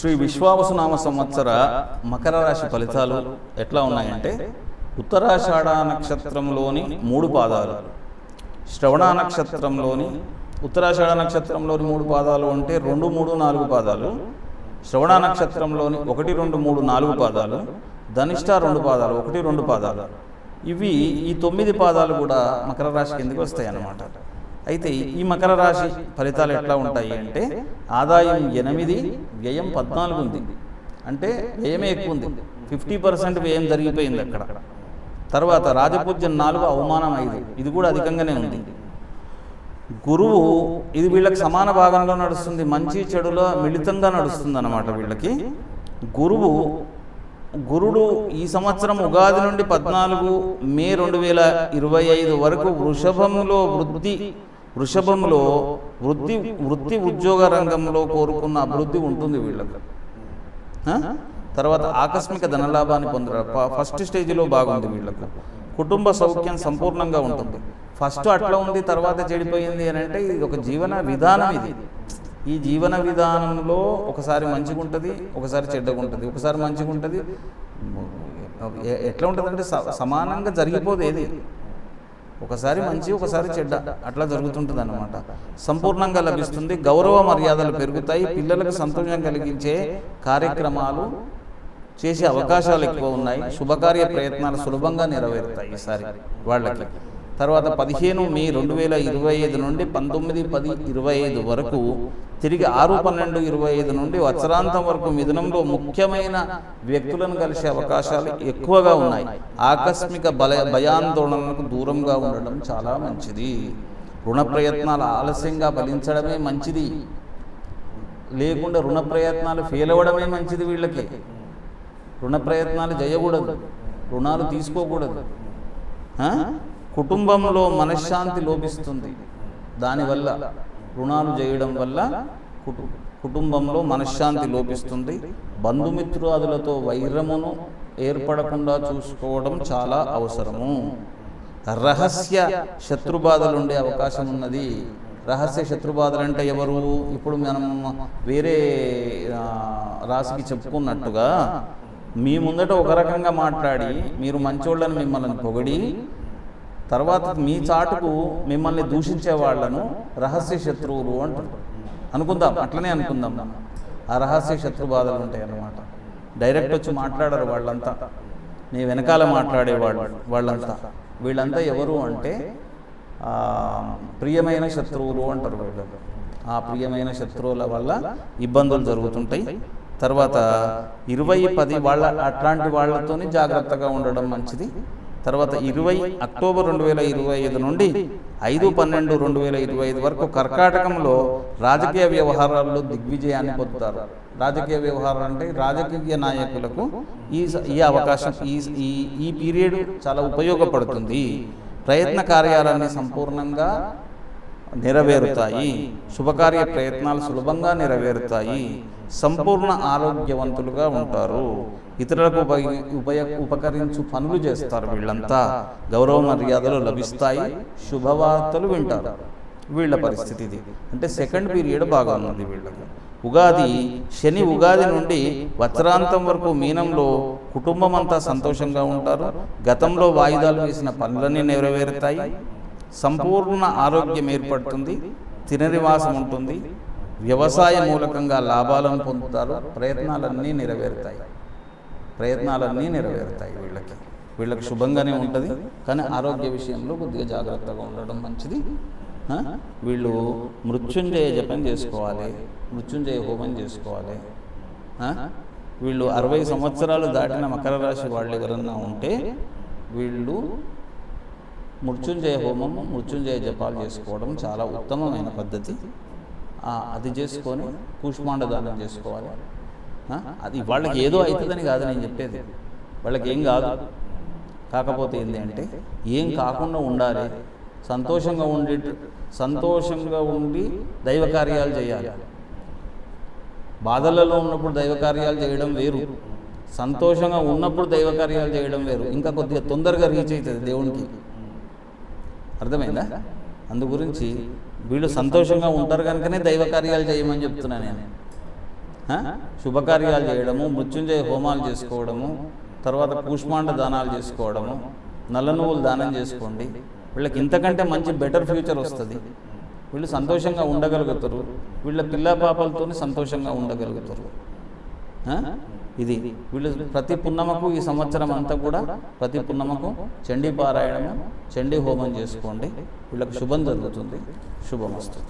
శ్రీ విశ్వావసునామ సంవత్సర మకర రాశి ఫలితాలు ఎట్లా ఉన్నాయంటే ఉత్తరాషాఢ నక్షత్రంలోని మూడు పాదాలు శ్రవణ నక్షత్రంలోని ఉత్తరాషాఢ నక్షత్రంలోని మూడు పాదాలు అంటే రెండు మూడు నాలుగు పాదాలు శ్రవణ నక్షత్రంలోని ఒకటి రెండు మూడు నాలుగు పాదాలు ధనిష్ట రెండు పాదాలు ఒకటి రెండు పాదాలు. ఇవి ఈ తొమ్మిది పాదాలు కూడా మకర రాశి కిందకి వస్తాయి అన్నమాట అయితే ఈ మకర రాశి ఫలితాలు ఎట్లా ఉంటాయి అంటే ఆదాయం ఎనిమిది వ్యయం పద్నాలుగు ఉంది. అంటే వ్యయమే ఎక్కువ ఉంది. ఫిఫ్టీ పర్సెంట్ వ్యయం జరిగిపోయింది అక్కడ. తర్వాత రాజపూజ్యం నాలుగు అవమానం ఐదు. ఇది కూడా అధికంగానే ఉంది. గురువు ఇది వీళ్ళకి సమాన భాగంలో నడుస్తుంది. మంచి చెడులో మిళితంగా నడుస్తుంది అన్నమాట వీళ్ళకి. గురువు గురుడు ఈ సంవత్సరం ఉగాది నుండి పద్నాలుగు మే రెండు వేల ఇరవై ఐదు వరకు వృషభంలో వృద్ధి వృషభంలో వృత్తి వృత్తి ఉద్యోగ రంగంలో కోరుకున్న అభివృద్ధి ఉంటుంది వీళ్ళకి. తర్వాత ఆకస్మిక ధనలాభాన్ని పొందడం ఫస్ట్ స్టేజ్లో బాగుంది వీళ్ళకు. కుటుంబ సౌఖ్యం సంపూర్ణంగా ఉంటుంది. ఫస్ట్ అట్లా ఉంది తర్వాత చెడిపోయింది అని అంటే ఇది ఒక జీవన విధానం ఇది. ఈ జీవన విధానంలో ఒకసారి మంచిగా ఉంటుంది ఒకసారి చెడ్డగా ఉంటుంది ఒకసారి మంచిగా ఉంటుంది ఎట్లా ఉంటుందంటే స- సమానంగా జరిగిపోదు ఏది. ఒకసారి మంచి ఒకసారి చెడ్డ. అట్లా జరుగుతుంటుంది అనమాట సంపూర్ణంగా లభిస్తుంది గౌరవ మర్యాదలు పెరుగుతాయి పిల్లలకు సంతోషం కలిగించే కార్యక్రమాలు చేసే అవకాశాలు ఎక్కువ ఉన్నాయి. శుభకార్య ప్రయత్నాలు సులభంగా నెరవేరుతాయి ఈసారి వాళ్ళకి. తర్వాత పదిహేను మే రెండు వేల ఇరవై ఐదు నుండి పంతొమ్మిది పది ఇరవై ఐదు వరకు తిరిగి ఆరు పన్నెండు ఇరవై ఐదు నుండి వత్సరాంతం వరకు మిథునంలో ముఖ్యమైన వ్యక్తులను కలిసే అవకాశాలు ఎక్కువగా ఉన్నాయి. ఆకస్మిక బల భయాందోళనలకు దూరంగా ఉండడం చాలా మంచిది. రుణ ప్రయత్నాలు ఆలస్యంగా ఫలించడమే మంచిది. లేకుండా రుణ ప్రయత్నాలు ఫెయిల్ అవ్వడమే మంచిది వీళ్ళకి. రుణ ప్రయత్నాలు చేయకూడదు రుణాలు తీసుకోకూడదు? కుటుంబంలో మనశ్శాంతి లోపిస్తుంది. దానివల్ల రుణాలు చేయడం వల్ల కుటు కుటుంబంలో మనశ్శాంతి లోపిస్తుంది. బంధుమిత్రాదులతో వైరమును ఏర్పడకుండా చూసుకోవడం చాలా అవసరము. రహస్య శత్రుబాధలు ఉండే అవకాశం ఉన్నది రహస్య శత్రుబాధలు అంటే ఎవరు? ఇప్పుడు మనం వేరే రాశికి చెప్పుకున్నట్టుగా మీ ముందట ఒక రకంగా మాట్లాడి మీరు మంచోళ్ళని మిమ్మల్ని పొగిడి తర్వాత మీ చాటుకు మిమ్మల్ని దూషించే వాళ్ళను రహస్య శత్రువులు అంటారు. అనుకుందాం అట్లనే అనుకుందాం. ఆ రహస్య శత్రు బాధలు ఉంటాయి అన్నమాట. డైరెక్ట్ వచ్చి మాట్లాడరు వాళ్ళంతా. నీ వెనకాల మాట్లాడేవాళ్ళు వాళ్ళంతా. వీళ్ళంతా ఎవరు అంటే ప్రియమైన శత్రువులు అంటారు వీళ్ళు. ఆ ప్రియమైన శత్రువుల వల్ల ఇబ్బందులు జరుగుతుంటాయి. తర్వాత ఇరవై పది వాళ్ళ అట్లాంటి వాళ్ళతోనే జాగ్రత్తగా ఉండడం మంచిది. తర్వాత ఇరవై అక్టోబర్ రెండు వేల ఇరవై ఐదు నుండి ఐదు పన్నెండు రెండు వేల ఇరవై ఐదు వరకు కర్కాటకంలో రాజకీయ వ్యవహారాల్లో దిగ్విజయాన్ని పొందుతారు. రాజకీయ వ్యవహారాలు అంటే రాజకీయ నాయకులకు ఈ ఈ అవకాశం ఈ ఈ ఈ పీరియడ్ చాలా ఉపయోగపడుతుంది. ప్రయత్న కార్యాలన్నీ సంపూర్ణంగా నెరవేరుతాయి. శుభకార్య ప్రయత్నాలు సులభంగా నెరవేరుతాయి. సంపూర్ణ ఆరోగ్యవంతులుగా ఉంటారు. ఇతరులకు ఉపయ ఉపయ ఉపకరించు పనులు చేస్తారు వీళ్ళంతా. గౌరవ మర్యాదలు లభిస్తాయి శుభవార్తలు వింటారు. వీళ్ళ పరిస్థితి ఇది అంటే సెకండ్ పీరియడ్ బాగా ఉన్నది వీళ్ళకి. ఉగాది శని ఉగాది నుండి వత్సరాంతం వరకు మీనంలో కుటుంబం అంతా సంతోషంగా ఉంటారు. గతంలో వాయిదాలు వేసిన పనులన్నీ నెరవేరుతాయి. సంపూర్ణ ఆరోగ్యం ఏర్పడుతుంది. తిననివాసం ఉంటుంది. వ్యవసాయ మూలకంగా లాభాలను పొందుతారు. ప్రయత్నాలన్నీ నెరవేరుతాయి. ప్రయత్నాలన్నీ నెరవేరుతాయి వీళ్ళకి. వీళ్ళకి శుభంగానే ఉంటుంది కానీ ఆరోగ్య విషయంలో కొద్దిగా జాగ్రత్తగా ఉండడం మంచిది. వీళ్ళు మృత్యుంజయ జపం చేసుకోవాలి మృత్యుంజయ హోమం చేసుకోవాలి. వీళ్ళు అరవై సంవత్సరాలు దాటిన మకర రాశి వాళ్ళు ఎవరన్నా ఉంటే వీళ్ళు మృత్యుంజయ హోమం మృత్యుంజయ జపాలు చేసుకోవడం చాలా ఉత్తమమైన పద్ధతి. అది చేసుకొని కూష్మాండ దానం చేసుకోవాలి. అది వాళ్ళకి ఏదో అవుతుందని కాదు నేను చెప్పేది. వాళ్ళకి ఏం కాదు. కాకపోతే ఏంటి అంటే ఏం కాకుండా ఉండాలి. సంతోషంగా ఉండి సంతోషంగా ఉండి దైవ కార్యాలు చేయాలి. బాధలలో ఉన్నప్పుడు దైవ కార్యాలు చేయడం వేరు. సంతోషంగా ఉన్నప్పుడు దైవ కార్యాలు చేయడం వేరు. ఇంకా కొద్దిగా తొందరగా రీచ్ అవుతుంది దేవునికి. అర్థమైందా? అందు గురించి వీళ్ళు సంతోషంగా ఉంటారు కనుకనే దైవ కార్యాలు చేయమని చెప్తున్నా నేను? శుభకార్యాలు చేయడము మృత్యుంజయ హోమాలు చేసుకోవడము తర్వాత కూష్మాండ దానాలు చేసుకోవడము నల్ల నువ్వులు దానం చేసుకోండి. వీళ్ళకి ఇంతకంటే మంచి బెటర్ ఫ్యూచర్ వస్తుంది. వీళ్ళు సంతోషంగా ఉండగలుగుతారు. వీళ్ళ పిల్ల పాపలతో సంతోషంగా ఉండగలుగుతారు. ఇది. వీళ్ళు ప్రతి పున్నమకు ఈ సంవత్సరం అంతా కూడా ప్రతి పున్నమకు చండీ పారాయణము చండీ హోమం చేసుకోండి. వీళ్ళకి శుభం జరుగుతుంది. శుభమస్తు.